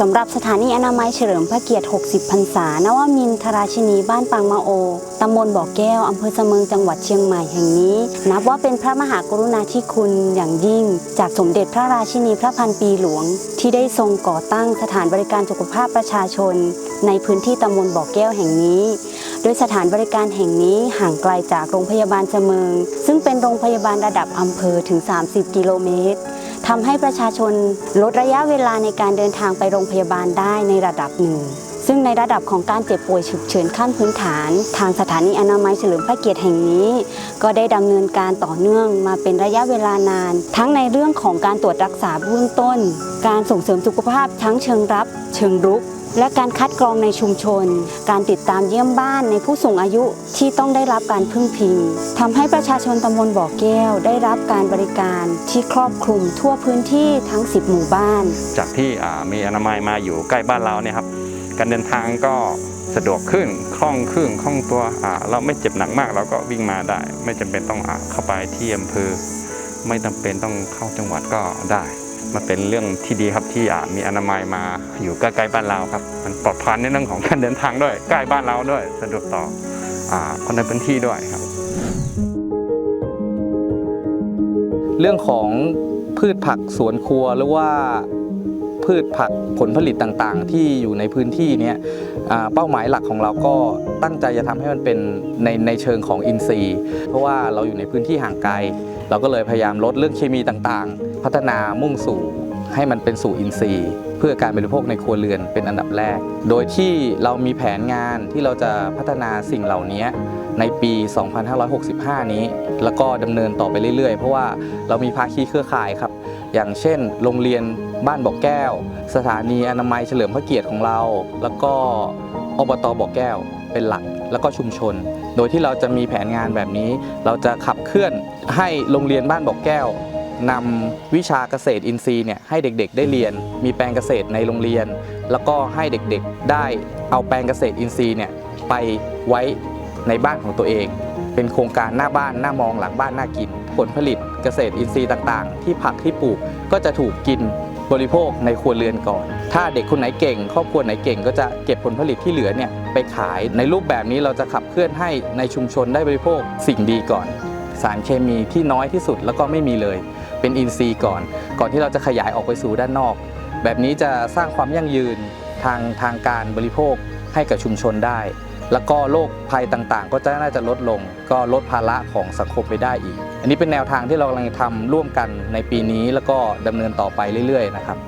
สำหรับสถานีอนามัยเฉลิมพระเกียรติ 60 พรรษา นวมินทราชินีบ้านปางมะโอ ตำบลบ่อแก้ว อำเภอเสมิง จังหวัดเชียงใหม่แห่งนี้ นับว่าเป็นพระมหากรุณาธิคุณอย่างยิ่ง จากสมเด็จพระราชินีพระพันปีหลวง ที่ได้ทรงก่อตั้งสถานบริการสุขภาพประชาชน ในพื้นที่ตำบลบ่อแก้วแห่งนี้ โดยสถานบริการแห่งนี้ห่างไกลจากโรงพยาบาลเสมิง ซึ่งเป็นโรงพยาบาลระดับอำเภอถึง 30 กิโลเมตรทำให้ประชาชนลดระยะเวลาในการเดินทางไปโรงพยาบาลได้ในระดับหนึ่งซึ่งในระดับของการเจ็บป่วยฉุกเฉินขั้นพื้นฐาน ทางสถานีอนามัยเฉลิมพระเกียรติแห่งนี้ ก็ได้ดำเนินการต่อเนื่องมาเป็นระยะเวลานาน ทั้งในเรื่องของการตรวจรักษาเบื้องต้น การส่งเสริมสุขภาพทั้งเชิงรับ เชิงรุก และการคัดกรองในชุมชน การติดตามเยี่ยมบ้านในผู้สูงอายุที่ต้องได้รับการพึ่งพิงทำให้ประชาชนตำบลบ่อแก้ว ได้รับการบริการที่ครอบคลุมทั่วพื้นที่ทั้ง 10 หมู่บ้าน จากที่มีอนามัยมาอยู่ใกล้บ้านเราเนี่ยครับการเดินทางก็สะดวกขึ้นคล่องขึ้นคล่องตัวเราไม่เจ็บหนักมากเราก็วิ่งมาได้ ไม่จำเป็นต้องอเข้าไปที่อำเภอไม่จำเป็นต้องเข้าจังหวัดก็ได้ มันเป็นเรื่องที่ดีครับที่อ่ามีอนามัยมาอยู่ใกล้ๆบ้านเราครับ มันปลอดภัยในเรื่องของการเดินทางด้วย ใกล้บ้านเราด้วย สะดวกต่ออคนในพื้นที่ด้วยครับ เรื่องของพืชผักสวนครัวหรือว่า พืชผักผลผลิตต่างๆ ที่อยู่ในพื้นที่นี้เป้าหมายหลักของเราก็ตั้งใจจะทำให้มันเป็นในในเชิงของอินทรีย์ เพราะว่าเราอยู่ในพื้นที่ห่างไกล เราก็เลยพยายามลดเรื่องเคมีต่างๆ พัฒนามุ่งสู่ให้มันเป็นสู่อินทรีย์ เพื่อการบริโภคในครัวเรือนเป็นอันดับแรก โดยที่เรามีแผนงานที่เราจะพัฒนาสิ่งเหล่านี้ในปี 2565 นี้ แล้วก็ดำเนินต่อไปเรื่อยๆ เพราะว่าเรามีภาคีเครือข่ายครับ อย่างเช่น โรงเรียนบ้านบ่อแก้ว สถานีอนามัยเฉลิมพระเกียรติของเรา แล้วก็อบตบ่อแก้วเป็นหลักแล้วก็ชุมชน โดยที่เราจะมีแผนงานแบบนี้ เราจะขับเคลื่อนให้โรงเรียนบ้านบ่อแก้วนำวิชาเกษตรอินทรีย์เนี่ยให้เด็กๆ ได้เรียน มีแปลงเกษตรในโรงเรียน แล้วก็ให้เด็กๆ ได้เอาแปลงเกษตรอินทรีย์เนี่ยไปไว้ในบ้านของตัวเอง เป็นโครงการหน้าบ้านหน้ามองหลังบ้านน่ากิน ผลผลิตเกษตรอินทรีย์ต่างๆ ที่ผักที่ปลูกก็จะถูกกินบริโภคในครัวเรือนก่อน ถ้าเด็กคนไหนเก่ง ครอบครัวไหนเก่งก็จะเก็บผลผลิตที่เหลือเนี่ยไปขาย ในรูปแบบนี้เราจะขับเคลื่อนให้ในชุมชนได้บริโภคสิ่งดีก่อน สารเคมีที่น้อยที่สุดแล้วก็ไม่มีเลย เป็นอินทรีย์ก่อน ก่อนที่เราจะขยายออกไปสู่ด้านนอก แบบนี้จะสร้างความยั่งยืนทางทางการบริโภคให้กับชุมชนได้ แล้วก็โรคภัยต่างๆ ก็จะน่าจะลดลง ก็ลดภาระของสังคมไปได้อีก อันนี้เป็นแนวทางที่เรากำลังทำร่วมกันในปีนี้แล้วก็ดำเนินต่อไปเรื่อยๆนะครับ